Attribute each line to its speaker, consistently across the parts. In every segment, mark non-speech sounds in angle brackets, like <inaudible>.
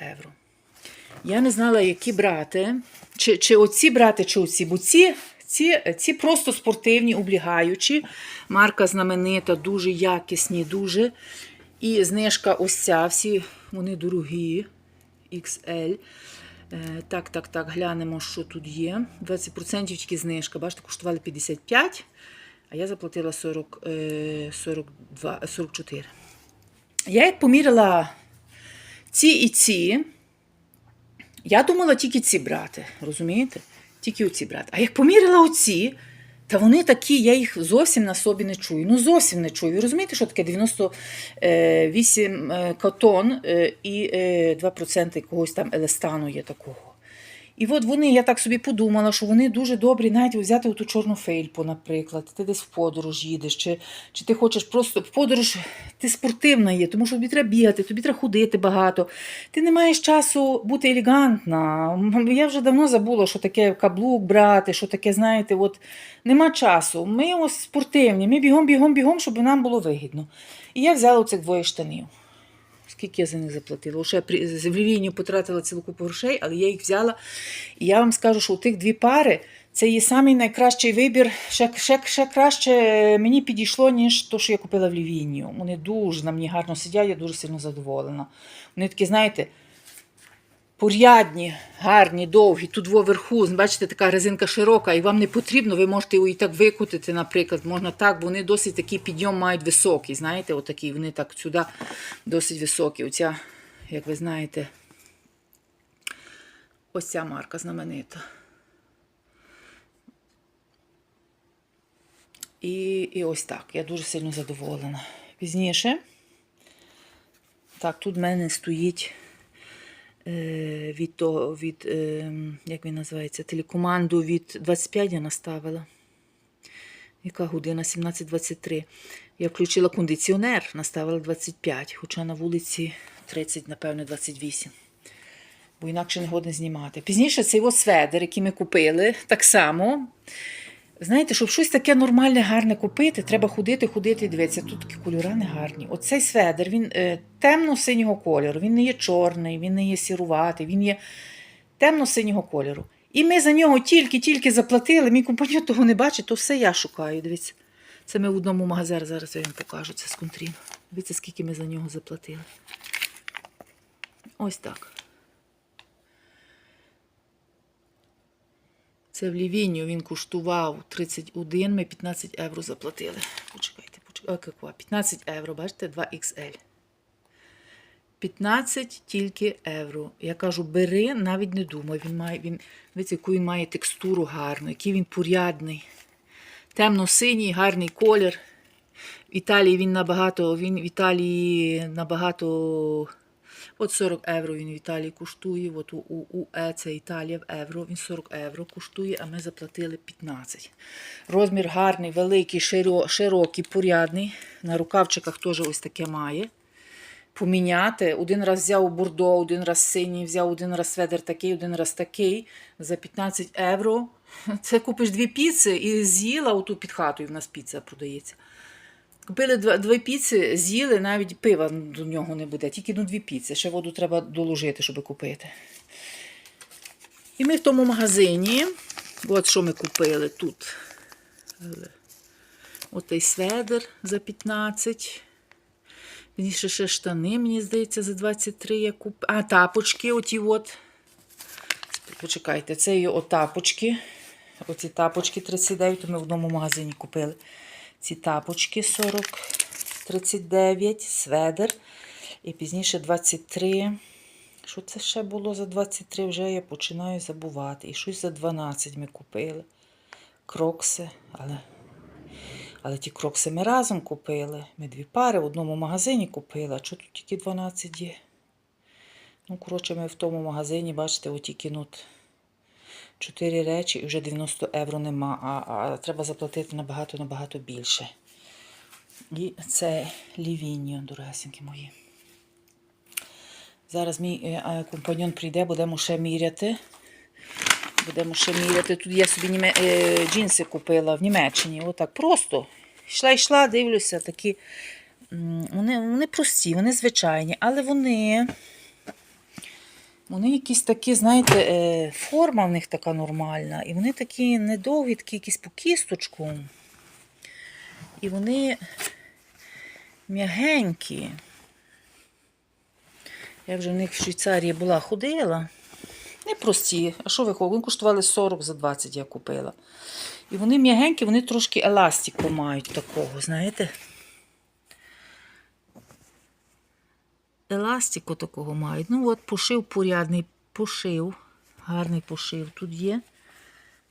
Speaker 1: євро. Я не знала, які брати. Чи, чи оці брати, чи оці. Бо ці, ці, ці просто спортивні, облігаючі. Марка знаменита, дуже якісні, дуже. І знижка ось ця, всі вони дорогі. XL. Е, Так, так, так, глянемо, що тут є. 20% тільки знижка. Бачите, коштували 55, а я заплатила 40, е, 42, 44. Я як поміряла ці і ці, я думала тільки ці брати, розумієте? Тільки оці брати. А як поміряла оці, та вони такі, я їх зовсім на собі не чую. Ну, зовсім не чую. Ви розумієте, що таке 98 е, катон е, і е, 2% якогось там елестану є такого. І от вони, я так собі подумала, що вони дуже добрі, навіть взяти ту чорну фельпу, наприклад. Ти десь в подорож їдеш, чи, чи ти хочеш просто в подорож, ти спортивна є, тому що тобі треба бігати, тобі треба ходити багато. Ти не маєш часу бути елегантна. Я вже давно забула, що таке каблук брати, що таке, знаєте, от нема часу. Ми ось спортивні, ми бігом, бігом, бігом, щоб нам було вигідно. І я взяла оцих двоє штанів. Скільки я за них заплатила? Уже в Лівійні потратила цілу купу грошей, але я їх взяла. І я вам скажу, що у тих дві пари це є самий найкращий вибір. Ще, ще, ще краще мені підійшло, ніж то, що я купила в Лівінію. Вони дуже на мені гарно сидять, я дуже сильно задоволена. Вони такі, знаєте, порядні, гарні, довгі. Тут вверху, бачите, така резинка широка, і вам не потрібно, ви можете її так викотити, наприклад, можна так, вони досить такий підйом мають високий. Знаєте, отакий, вони так сюди досить високі. Оця, як ви знаєте, ось ця марка знаменита. І, і ось так. Я дуже сильно задоволена. Пізніше. Так, тут в мене стоїть е, від того, від, е, як він називається, телекоманду від 25 я наставила. Яка година? 17.23. Я включила кондиціонер, наставила 25, хоча на вулиці 30, напевно, 28. Бо інакше не годен знімати. Пізніше цей ось сведер, який ми купили, так само. Знаєте, щоб щось таке нормальне, гарне купити, треба ходити, ходити і дивитися. Тут такі кольори не гарні. Оцей сведер, він е, темно-синього кольору. Він не є чорний, він не є сіруватий, він є темно-синього кольору. І ми за нього тільки-тільки заплатили. Мій компаньон того не бачить, то все я шукаю. Дивіться. Це ми в одному магазині, зараз я вам покажу, це з контрін. Дивіться, скільки ми за нього заплатили. Ось так. Це в Лівінію він коштував 31, ми 15 євро заплатили. Почекайте, почекайте. О, 15 євро, бачите, 2XL. 15 тільки євро. Я кажу, бери, навіть не думай. Він має, він, дивіться, яку він має текстуру гарну, який він порядний. Темно-синій, гарний колір. В Італії він набагато, він в Італії набагато. От 40 євро він в Італії коштує. От у, у, у Е це Італія в євро. Він 40 євро коштує, а ми заплатили 15. Розмір гарний, великий, широ, широкий, порядний. На рукавчиках теж ось таке має. Поміняти. Один раз взяв бордо, один раз синій, взяв один раз сведер такий, один раз такий. За 15 євро. <laughs> Це купиш дві піци і з'їла оту під хатою. В нас піца продається. Купили два, дві піци, з'їли, навіть пива до нього не буде, тільки ну, дві піци. Ще воду треба доложити, щоб купити. І ми в тому магазині, от що ми купили тут. Отей сведер за 15. Пізніше ще штани, мені здається, за 23 я купила. А, тапочки оті от. Почекайте, це є тапочки. Оці тапочки 39, то ми в одному магазині купили ці тапочки 40, 39, сведер. І пізніше 23. Що це ще було за 23? Вже я починаю забувати. І щось за 12 ми купили. Крокси, але але ті крокси ми разом купили. Ми дві пари в одному магазині купили. А що тут тільки 12 є? Ну, коротше, ми в тому магазині, бачите, оті кінуть. Чотири речі і вже 90 євро нема, а, а треба заплатити набагато-набагато більше. І це лівіньо, дорогесенькі мої. Зараз мій е, е, компаньон прийде, будемо ще міряти. Будемо ще міряти. Тут я собі німе... Е, джинси купила в Німеччині. Отак просто. Йшла, йшла, дивлюся, такі. Вони, вони прості, вони звичайні, але вони. Вони якісь такі, знаєте, е, форма в них така нормальна. І вони такі недовгі, такі якісь по кісточку. І вони м'ягенькі. Я вже в них в Швейцарії була ходила. Не прості. А що ви? Вони коштували 40 за 20 я купила. І вони м'ягенькі, вони трошки еластику мають такого, знаєте? Еластику такого мають. Ну от пошив порядний пошив. Гарний пошив тут є.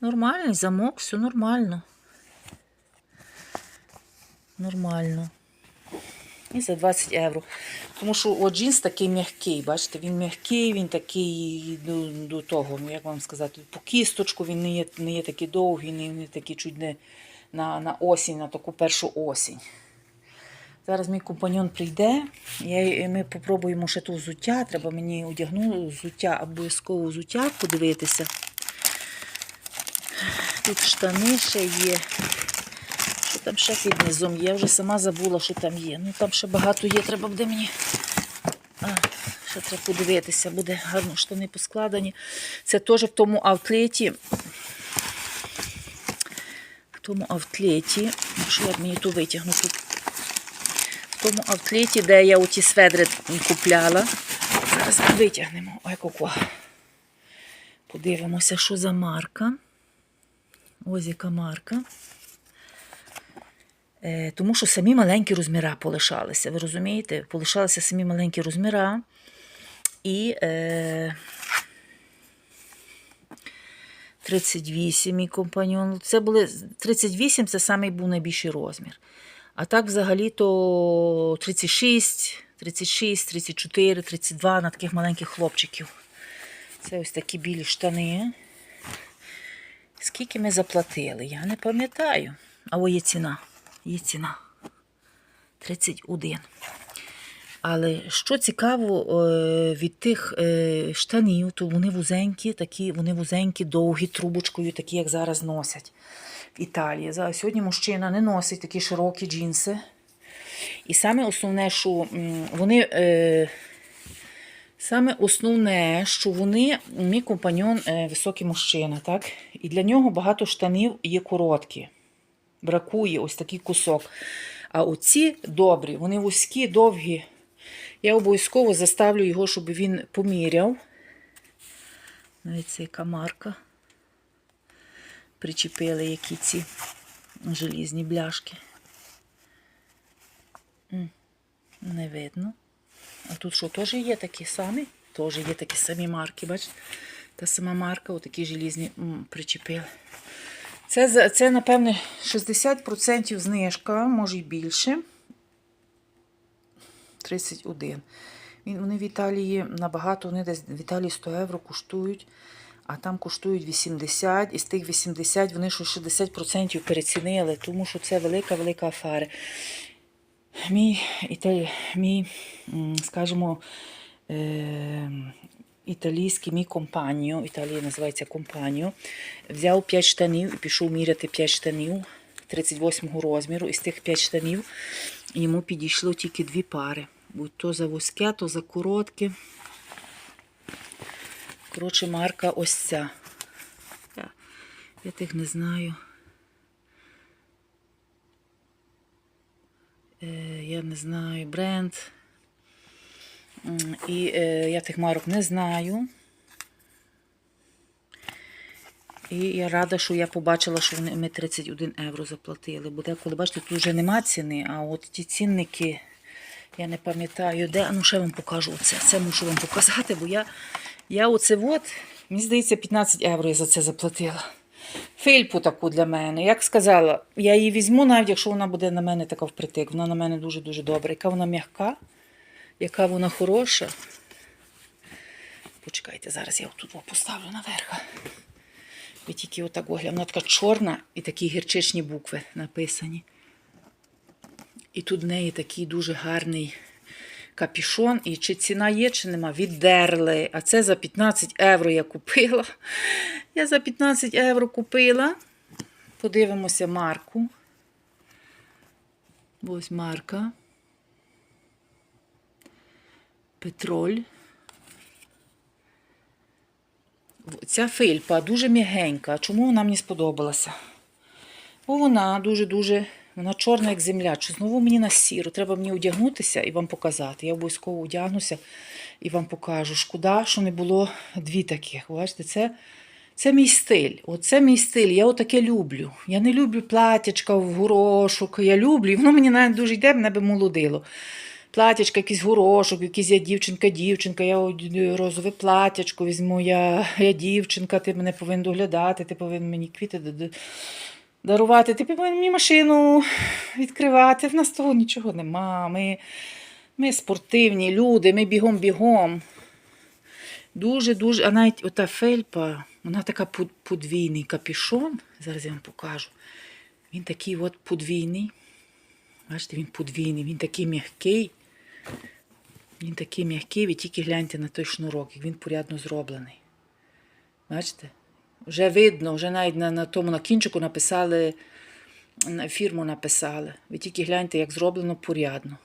Speaker 1: Нормальний замок, все нормально. Нормально. І за 20 євро. Тому що от джинс такий м'який, бачите, він м'який, він такий до, до того, ну, як вам сказати, по кісточку він не є, не є такий довгий, не, не такий чуть не на, на осінь, на таку першу осінь. Зараз мій компаньон прийде, я, ми попробуємо ще ту взуття. Треба мені одягнути взуття, обов'язково взуття подивитися. Тут штани ще є. Що там ще під низом є? Я вже сама забула, що там є. Ну там ще багато є, треба буде мені. А, ще треба подивитися, буде гарно штани поскладені. Це теж в тому аутлеті. В тому аутлеті. Що як мені ту витягнути? В тому аутлеті, де я оті сведри купляла. Зараз витягнемо. Ой, коко. Подивимося, що за марка. Ось яка марка. Е, тому що самі маленькі розміра полишалися. Ви розумієте? Полишалися самі маленькі розміра. І е, 38 мій компаньон. Це були 38 це самий був найбільший розмір. А так взагалі то 36, 36, 34, 32 на таких маленьких хлопчиків. Це ось такі білі штани. Скільки ми заплатили? Я не пам'ятаю. А о, є ціна. Є ціна. 31. Але що цікаво е, від тих е, штанів, то вони вузенькі, такі, вони вузенькі, довгі, трубочкою, такі, як зараз носять Італії. Сьогодні мужчина не носить такі широкі джинси. І саме основне, що вони. Е, Саме основне, що вони, мій компаньон е, високий мужчина, так? І для нього багато штанів є короткі. Бракує ось такий кусок. А оці добрі, вони вузькі, довгі. Я обов'язково заставлю його, щоб він поміряв. Навіть це яка марка. Причепили які ці желізні бляшки. Не видно. А тут що, теж є такі самі? Теж є такі самі марки, бачите? Та сама марка, отакі желізні причепили. Це, це, напевне, 60% знижка, може й більше. 31. Вони в Італії набагато, вони десь в Італії 100 євро коштують, а там коштують 80. І з тих 80 вони що 60% перецінили, тому що це велика-велика афера. Мій, італі... мій скажімо, е... італійський мій компаньо, Італія називається компаньо, взяв 5 штанів і пішов міряти 5 штанів 38 розміру. Із тих 5 штанів йому підійшло тільки дві пари. Будь то за вузьке, то за коротке. Коротше, марка ось ця. Я, тих не знаю. Е, я не знаю бренд. І е, я тих марок не знаю. І я рада, що я побачила, що вони, ми 31 євро заплатили. Бо деколи, бачите, тут вже нема ціни, а от ті цінники, я не пам'ятаю, де. Ну, ще вам покажу оце. Це мушу вам показати, бо я, я оце от, мені здається, 15 євро я за це заплатила. Фельпу таку для мене. Як сказала, я її візьму, навіть якщо вона буде на мене така впритик. Вона на мене дуже-дуже добра. Яка вона м'яка, яка вона хороша. Почекайте, зараз я тут поставлю наверх. Ви тільки отак огляд. Вона така чорна і такі гірчичні букви написані. І тут в неї такий дуже гарний капішон. І чи ціна є, чи нема, віддерли. А це за 15 євро я купила. <laughs> Я за 15 євро купила. Подивимося марку. Ось марка. Петроль. Оця фильпа дуже м'ягенька. Чому вона мені сподобалася? Бо вона дуже-дуже, вона чорна, як земля. Чи знову мені на сіру. Треба мені одягнутися і вам показати. Я обов'язково одягнуся і вам покажу. Шкода, що не було дві таких. Бачите, це, це мій стиль. Оце мій стиль. Я отаке люблю. Я не люблю платячка в горошок. Я люблю, і воно мені навіть дуже йде, мене би молодило. Платячка, якийсь горошок, якийсь я дівчинка, дівчинка, я розове платячко візьму, я, я дівчинка, ти мене повинен доглядати, ти повинен мені квіти дарувати, ти повинен мені машину відкривати. В нас того нічого нема. Ми, ми спортивні люди, ми бігом-бігом. Дуже-дуже, а навіть ота фельпа, вона така подвійний капішон. Зараз я вам покажу. Він такий от подвійний. Бачите, він подвійний, він такий м'який. Він такий м'який, ви тільки гляньте на той шнурок, як він порядно зроблений. Бачите? Вже видно, вже навіть на, на тому на кінчику написали, на фірму написали. Ви тільки гляньте, як зроблено порядно.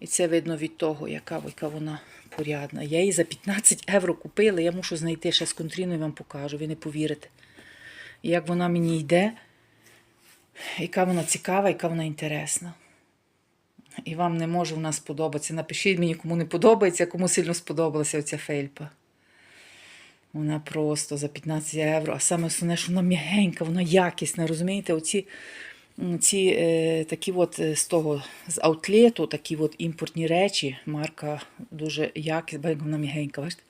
Speaker 1: І це видно від того, яка, яка вона порядна. Я її за 15 євро купила, я мушу знайти ще з контріною вам покажу, ви не повірите. І як вона мені йде, яка вона цікава, яка вона інтересна. І вам не може вона сподобатися. Напишіть мені, кому не подобається, кому сильно сподобалася оця фельпа. Вона просто за 15 євро. А саме основне, що вона м'ягенька, вона якісна. Розумієте, оці ці, е, такі от е, з того з аутлету, такі от імпортні речі. Марка дуже якісна, вона м'ягенька, бачите?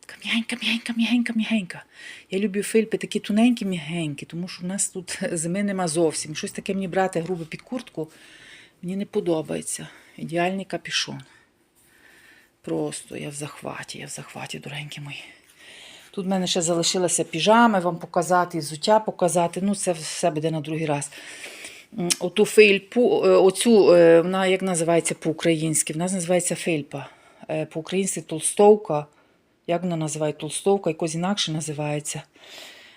Speaker 1: Така м'ягенька, м'ягенька, м'ягенька, м'ягенька. Я люблю фельпи такі тоненькі, м'ягенькі, тому що в нас тут <laughs> зими нема зовсім. Щось таке мені брати грубе під куртку мені не подобається. Ідеальний капюшон. Просто я в захваті, я в захваті, доренькі мої. Тут в мене ще залишилася піжами вам показати, взуття показати. Ну, це все буде на другий раз. Оту фельпу, е, оцю, е, вона як називається по-українськи? Вона називається фельпа. Е, По-українськи толстовка. Як вона називає толстовка, якось інакше називається.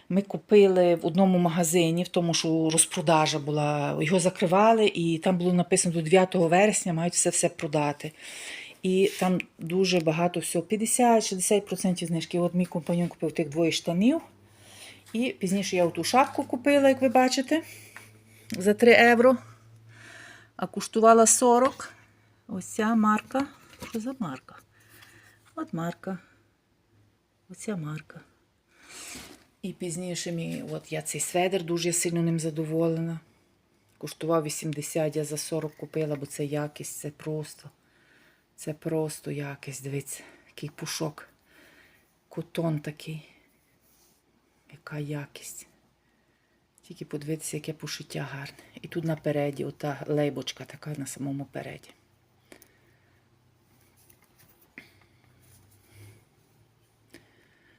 Speaker 1: Ми купили в одному магазині, в тому, що розпродажа була. Його закривали, і там було написано до 9 вересня мають все все продати. І там дуже багато всього, 50-60% знижки. От мій компаньон купив тих двоє штанів. І пізніше я оту шапку купила, як ви бачите, за 3 євро. А коштувала 40. Ось ця марка. Що за марка? От марка. Оця марка. І пізніше мій, от я цей сведер дуже сильно ним задоволена. Коштував 80, я за 40 купила, бо це якість, це просто. Це просто якість. Дивіться, який пушок. Котон такий. Яка якість. Тільки подивитися, яке пошиття гарне. І тут напереді, ота лейбочка така на самому переді.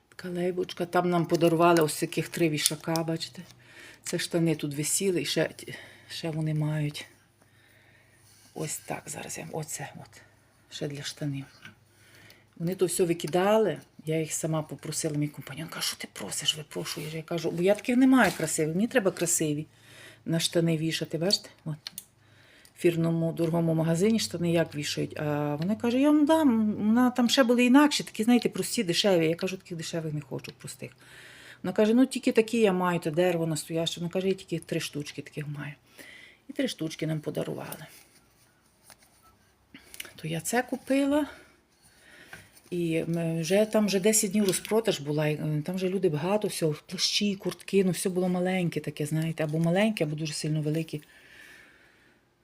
Speaker 1: Така лейбочка. Там нам подарували ось таких три вішака, бачите? Це штани тут висіли і ще, ще вони мають. Ось так зараз я. Оце от. Ще для штанів. Вони то все викидали. Я їх сама попросила, мій компаньон каже, що ти просиш, випрошуєш. Я кажу, бо я таких не маю красивих, мені треба красиві на штани вішати, бачите? От. В фірному дорогому магазині штани як вішають. А вони кажуть, я вам дам, вона там ще були інакші, такі, знаєте, прості, дешеві. Я кажу, таких дешевих не хочу, простих. Вона каже, ну тільки такі я маю, то дерево настояще. Вона каже, я тільки три штучки таких маю. І три штучки нам подарували. То я це купила. І вже там вже 10 днів розпродаж була. е, Там вже люди багато всього, плащі, куртки, ну все було маленьке таке, знаєте, або маленьке, або дуже сильно велике.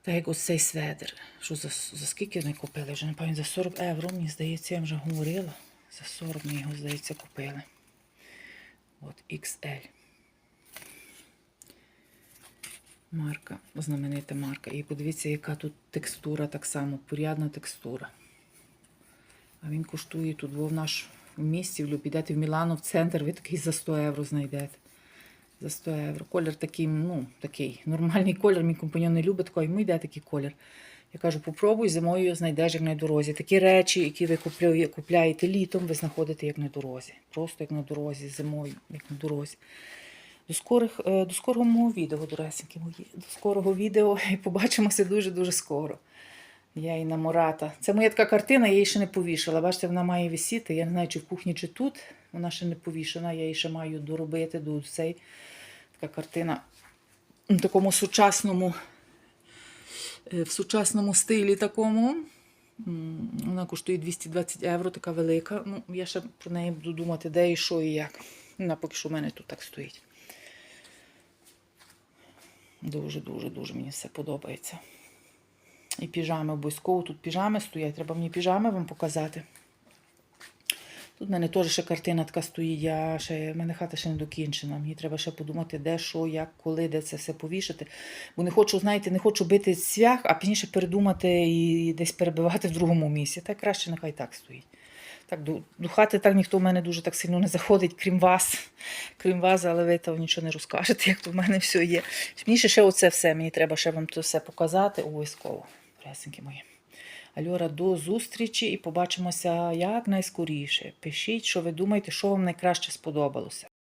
Speaker 1: Так як ось цей сведер. Що за, за скільки вони купили? Вже не пам'ятаю, за 40 євро, мені здається, я вже говорила. За 40 ми його, здається, купили. От XL. Марка, знаменита марка. І подивіться, яка тут текстура так само, порядна текстура. А він коштує тут, бо в наш в місті, в підете в Мілану, в центр, ви такий за 100 євро знайдете. За 100 євро. Колір такий, ну, такий нормальний колір. Мій компаньон не любить такий, йому йде такий колір. Я кажу, попробуй, зимою знайдеш як на дорозі. Такі речі, які ви купляє- купляєте літом, ви знаходите як на дорозі. Просто як на дорозі, зимою, як на дорозі. До, скорих, е, до скорого мого відео, доресенькі мої. До скорого відео <laughs> і побачимося дуже-дуже скоро. Я і намората. Це моя така картина, я її ще не повішала. Бачите, вона має висіти. Я не знаю, чи в кухні, чи тут. Вона ще не повішена, я її ще маю доробити до цей. Така картина в такому сучасному, е, в сучасному стилі такому. Вона коштує 220 євро, така велика. Ну, я ще про неї буду думати, де і що і як. Вона поки що в мене тут так стоїть. Дуже, дуже, дуже мені все подобається. І піжами обов'язково. Тут піжами стоять. Треба мені піжами вам показати. Тут в мене теж ще картина така стоїть. Я ще, в мене хата ще не докінчена. Мені треба ще подумати, де, що, як, коли, де це все повішати. Бо не хочу, знаєте, не хочу бити цвях, а пізніше передумати і десь перебивати в другому місці. Так краще нехай так стоїть. Так, до, до хати так ніхто в мене дуже так сильно не заходить, крім вас. Крім вас, але ви там нічого не розкажете, як то в мене все є. Мені ще, ще оце все, мені треба ще вам це все показати обов'язково. Пресеньки мої. Альора, до зустрічі і побачимося як найскоріше. Пишіть, що ви думаєте, що вам найкраще сподобалося.